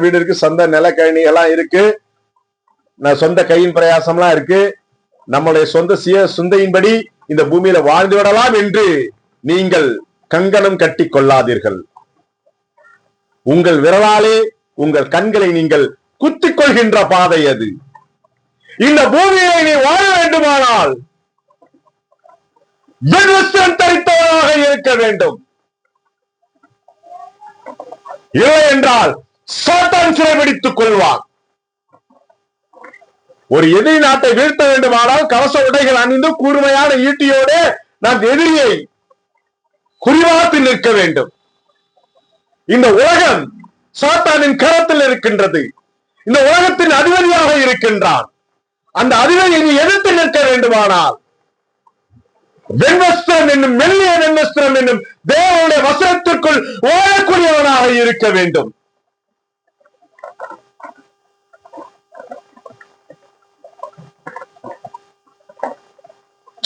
வீடு இருக்கு சொந்த நிலக்கழனி எல்லாம் இருக்கு. நான் சொந்த கையின் பிரயாசம்லாம் இருக்கு. நம்முடைய சொந்த சுய சுந்தையின்படி இந்த பூமியில வாழ்ந்து விடலாம் என்று நீங்கள் கங்கணம் கட்டி கொள்ளாதீர்கள். உங்கள் விரலாலே உங்கள் கண்களை நீங்கள் குத்திக் கொள்கின்ற பாதை அது. இந்த பூமியை நீ வாழ வேண்டுமானால் தரித்தவராக இருக்க வேண்டும். இல்லை என்றால் சாத்தான் சிறைபிடித்துக் கொள்வான் ஒரு எதிரி நாட்டை வீழ்த்த வேண்டுமானால் கவச உடைகள் அணிந்து கூர்மையான ஈட்டியோடு நாம் எதிரியை குறிவாத்து நிற்க வேண்டும். இந்த உலகம் சாத்தானின் கரத்தில் இருக்கின்றது. இந்த உலகத்தின் அதிபதியாக இருக்கின்றான். அந்த அதிபதியை நீ எதிர்த்து நிற்க வேண்டுமானால் வெண்வஸ்திரம் என்னும் மெல்லிய வெண்வஸ்திரம் என்னும் தேவனுடைய வசனத்திற்குள் ஓடக்கூடியவனாக இருக்க வேண்டும்.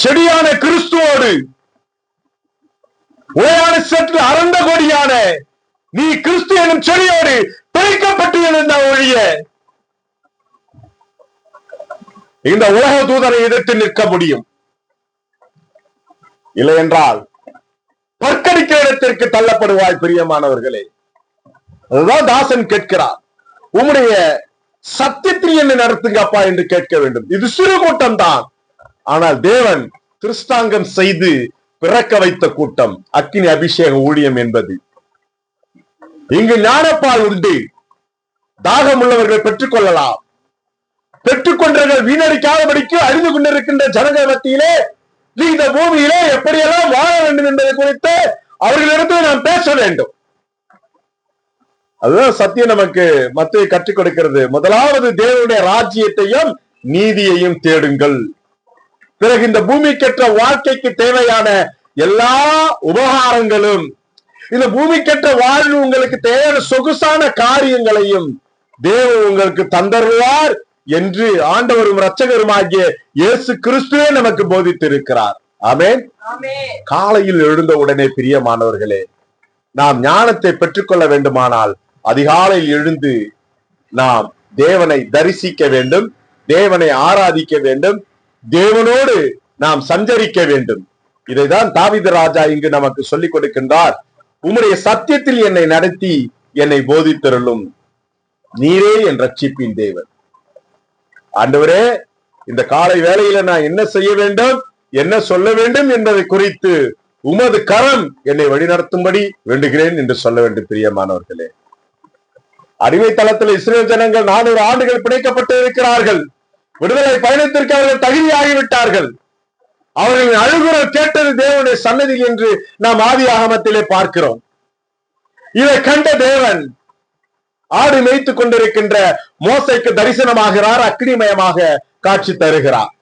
செடியான கிறிஸ்துவோடு. உரையான சற்று அறந்த கொடியான நீ கிறிஸ்து எனும் செடியோடு பிழைக்கப்பட்டு இருந்த ஒழிய. இந்த உலக தூதரை எதிர்த்து நிற்க முடியும். இல்லை என்றால் பற்கடிக்கிற இடத்திற்கு தள்ளப்படுவாய் பிரியமானவர்களே. அதுதான் தாசன் கேட்கிறார். உம்முடைய சத்தியத்தில் என்ன நடத்துங்கப்பா என்று கேட்க வேண்டும். இது சிறு கூட்டம் தான் ஆனால் தேவன் கிறிஸ்தாங்கம் செய்து பிறக்க வைத்த கூட்டம் அக்கினி அபிஷேக ஊழியம் என்பது. இங்கு ஞானப்பால் உண்டு. தாகம் உள்ளவர்கள் பெற்றுக் கொள்ளலாம். பெற்றுக்கொண்டவர்கள் வீணடிக்காதபடிக்கு அழிந்து கொண்டிருக்கின்ற ஜனங்க மத்தியிலே நீ இந்த பூமியிலே எப்படியெல்லாம் வாழ வேண்டும் என்பதை குறித்து அவர்களிடத்தில் நாம் பேச வேண்டும். அதுதான் சத்தியம் நமக்கு மத்திய கற்றுக் கொடுக்கிறது. முதலாவது தேவனுடைய ராஜ்யத்தையும் நீதியையும் தேடுங்கள். பிறகு இந்த பூமிக்கற்ற வாழ்க்கைக்கு தேவையான எல்லா உபகாரங்களும் இந்த பூமிக்கற்ற வாழ்வு உங்களுக்கு தேவையான சொகுசான காரியங்களையும் தேவன் உங்களுக்கு தந்தருவார் என்று ஆண்டவரும் இரட்சகருமாகிய இயேசு கிறிஸ்துவே நமக்கு போதித்திருக்கிறார். ஆமென். காலையில் எழுந்த உடனே பிரியமானவர்களே நாம் ஞானத்தை பெற்றுக்கொள்ள வேண்டுமானால் அதிகாலையில் எழுந்து நாம் தேவனை தரிசிக்க வேண்டும் தேவனை ஆராதிக்க வேண்டும் தேவனோடு நாம் சஞ்சரிக்க வேண்டும். இதைதான் தாவித ராஜா இங்கு நமக்கு சொல்லிக் கொடுக்கின்றார். உம்முடைய சத்தியத்தில் என்னை நடத்தி என்னை போதித்தருளும். நீரே என் ரட்சிப்பின் தேவன். ஆண்டவரே இந்த காலை வேளையில நான் என்ன செய்ய வேண்டும் என்ன சொல்ல வேண்டும் என்பதை குறித்து உமது கரம் என்னை வழிநடத்தும்படி வேண்டுகிறேன் என்று சொல்ல வேண்டும் பிரியமானவர்களே. அடிமை தளத்தில் இஸ்ரேல் ஜனங்கள் நானூறு ஆண்டுகள் பிணைக்கப்பட்டு இருக்கிறார்கள். விடுதலை பயணத்திற்கு அவர்கள் தகுதியாகிவிட்டார்கள். அவர்களின் அழுகுரல் கேட்டது தேவனுடைய சன்னதி என்று நாம் ஆதி ஆகமத்திலே பார்க்கிறோம். இதை கண்ட தேவன் ஆடு மேய்த்துக் கொண்டிருக்கின்ற மோசைக்கு தரிசனமாகிறார் அக்னிமயமாக காட்சி தருகிறார்.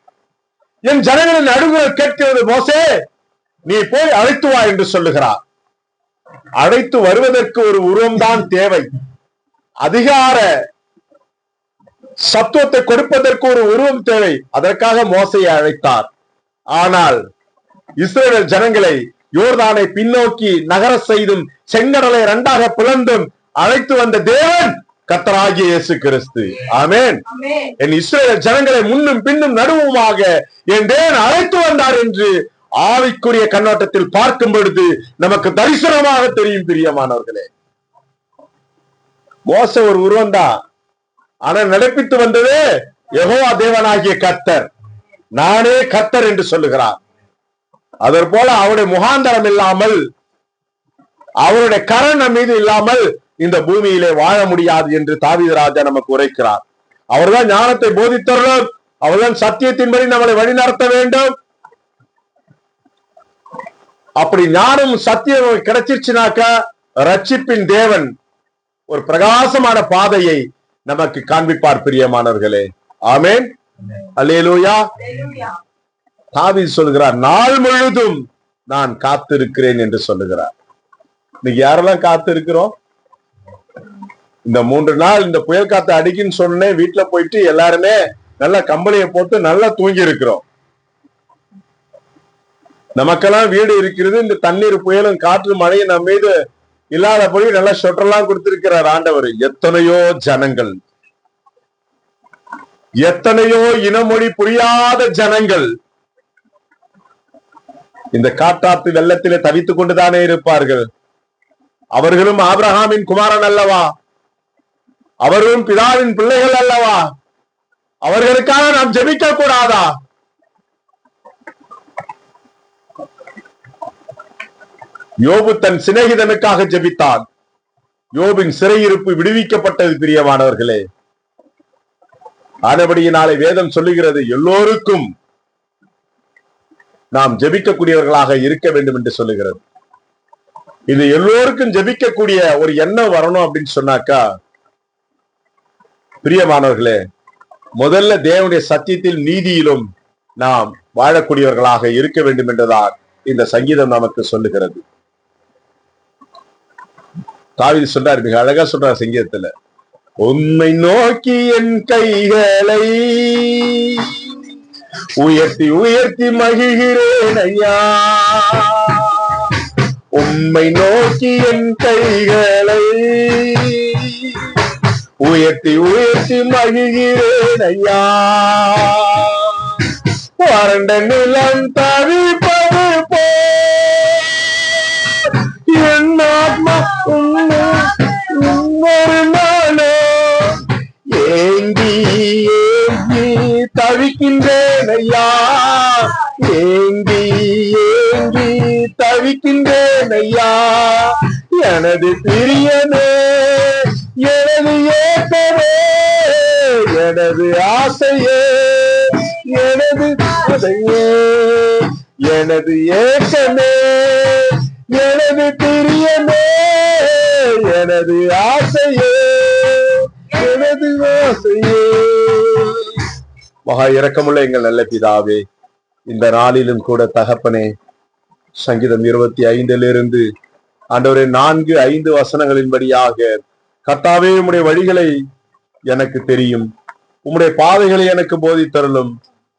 என் ஜனங்களின் அழுகுரல் கேட்கிறது மோசே நீ போய் அழைத்து வா என்று சொல்லுகிறார். அழைத்து வருவதற்கு ஒரு உருவம்தான் தேவை. அதிகார சத்துவத்தை கொடுப்பதற்கு ஒரு உருவம் தேவை. அதற்காக மோசையை அழைத்தார். ஆனால் இஸ்ரேல் ஜனங்களை யோர்தானை பின்னோக்கி நகர செய்தும் செங்கடலை இரண்டாக பிளந்தும் அழைத்து வந்த தேவன் கத்தராகிய இயேசு கிறிஸ்து. ஆமென். என் இஸ்ரேல் ஜனங்களை முன்னும் பின்னும் நடுவுமாக என் தேவன் அழைத்து வந்தார் என்று ஆவிக்குரிய கண்ணோட்டத்தில் பார்க்கும் பொழுது நமக்கு தரிசனமாக தெரியும் பிரியமானவர்களே. மோச ஒரு உருவம் தான் ஆனா நடப்பித்து வந்தது யெகோவா தேவனாகிய கத்தர் நானே கத்தர் என்று சொல்லுகிறார். அதற் போல அவருடைய முகாந்தரம் இல்லாமல் அவருடைய கரணம் மீது இல்லாமல் இந்த பூமியிலே வாழ முடியாது என்று தாவிதராஜா நமக்கு உரைக்கிறார். அவர்தான் ஞானத்தை போதித்தருளும். அவர்தான் சத்தியத்தின்படி நம்மளை வழிநடத்த வேண்டும். அப்படி ஞானம் சத்தியம் கிடைச்சிருச்சுனாக்க ரட்சிப்பின் தேவன் ஒரு பிரகாசமான பாதையை நமக்கு காண்பிப்பார் பிரியமானவர்களே. ஆமென். அல்லேலூயா. ஹalleluya தாவீது சொல்கிறார் நாள் முழுதும் நான் காத்திருக்கிறேன் என்று சொல்லுகிறார். இன்னைக்கு யாரெல்லாம் காத்து இருக்கிறோம் இந்த மூன்று நாள் இந்த புயல் காத்து அடிக்குன்னு சொன்னேன் வீட்டுல போயிட்டு எல்லாருமே நல்லா கம்பளியை போட்டு நல்லா தூங்கி இருக்கிறோம் நமக்கெல்லாம் வீடு இருக்கிறது இந்த தண்ணீர் புயலும் காற்று மழையும் நம்ம மீது இல்லாதபடி நல்ல ஷொட்டர்லாம் கொடுத்திருக்கிறார் ஆண்டவர். எத்தனையோ ஜனங்கள். எத்தனையோ இனமொழி புரியாத ஜனங்கள். இந்த காட்டாத்து வெள்ளத்திலே தவித்துக் கொண்டுதானே இருப்பார்கள். அவர்களும் ஆப்ரஹாமின் குமாரன் அல்லவா? அவர்களும் பிதாவின் பிள்ளைகள் அல்லவா? அவர்களுக்காக நாம் ஜெபிக்க கூடாதா யோபு தன் சிநேகிதனுக்காக ஜெபித்தான். யோபின் சிறையிருப்பு விடுவிக்கப்பட்டது பிரியமானவர்களே. ஆனபடியினாலே வேதம் சொல்லுகிறது எல்லோருக்கும் நாம் ஜெபிக்கக்கூடியவர்களாக இருக்க வேண்டும் என்று சொல்லுகிறது. இது எல்லோருக்கும் ஜெபிக்கக்கூடிய ஒரு எண்ணம் வரணும் அப்படின்னு சொன்னாக்கா பிரியமானவர்களே முதல்ல தேவனுடைய சத்தியத்தில் நீதியிலும் நாம் வாழக்கூடியவர்களாக இருக்க வேண்டும் என்றுதான் இந்த சங்கீதம் நமக்கு சொல்லுகிறது. தாவிதி சொல்றாரு மிக அழகா சொல்றாரு சங்கீதத்துல. உண்மை நோக்கி என் கைகளை உயர்த்தி உயர்த்தி மகிழ்கிறேன் ஐயா. உம்மை நோக்கி என் கைகளை உயர்த்தி உயர்த்தி மகிழ்கிறேன் ஐயா. வறண்ட நிலம் தவிப்ப ஐயா. ஏங்கி ஏங்கி தவிக்கின்றேன் ஐயா. எனது பிரியனே எனது ஏக்கமே எனது ஆசையே எனது அதையே எனது ஏக்கமே எனது பிரியமே எனது ஆசையே எனது ஆசையே. மகா இரக்கமுள்ள எங்கள் நல்ல பிதாவே இந்த நாளிலும் கூட தகப்பனே சங்கீதம் இருபத்தி ஐந்திலிருந்து ஆண்டவரே நான்கு ஐந்து வசனங்களின்படியாக கர்த்தாவே உம்முடைய வழிகளை எனக்கு தெரியும். உம்முடைய பாதைகளை எனக்கு போதித்தருளும்.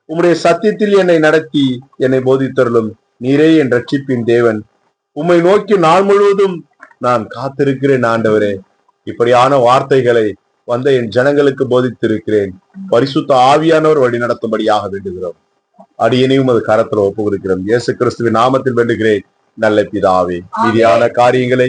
உம்முடைய சத்தியத்தில் என்னை நடத்தி என்னை போதித்தருளும். நீரே என் ரட்சிப்பின் தேவன். உம்மை நோக்கி நாள் முழுவதும் நான் காத்திருக்கிறேன் ஆண்டவரே. இப்படியான வார்த்தைகளை வந்த என் ஜனங்களுக்கு போதித்திருக்கிறேன். பரிசுத்த ஆவியானவர் வழி நடத்தும்படியாக வேண்டுகிறோம். அடியனையும் அது கரத்தில் ஒப்பு கொடுக்கிறோம் இயேசு கிறிஸ்துவின் நாமத்தில் வேண்டுகிறேன். நல்ல பிதாவே மீதியான காரியங்களை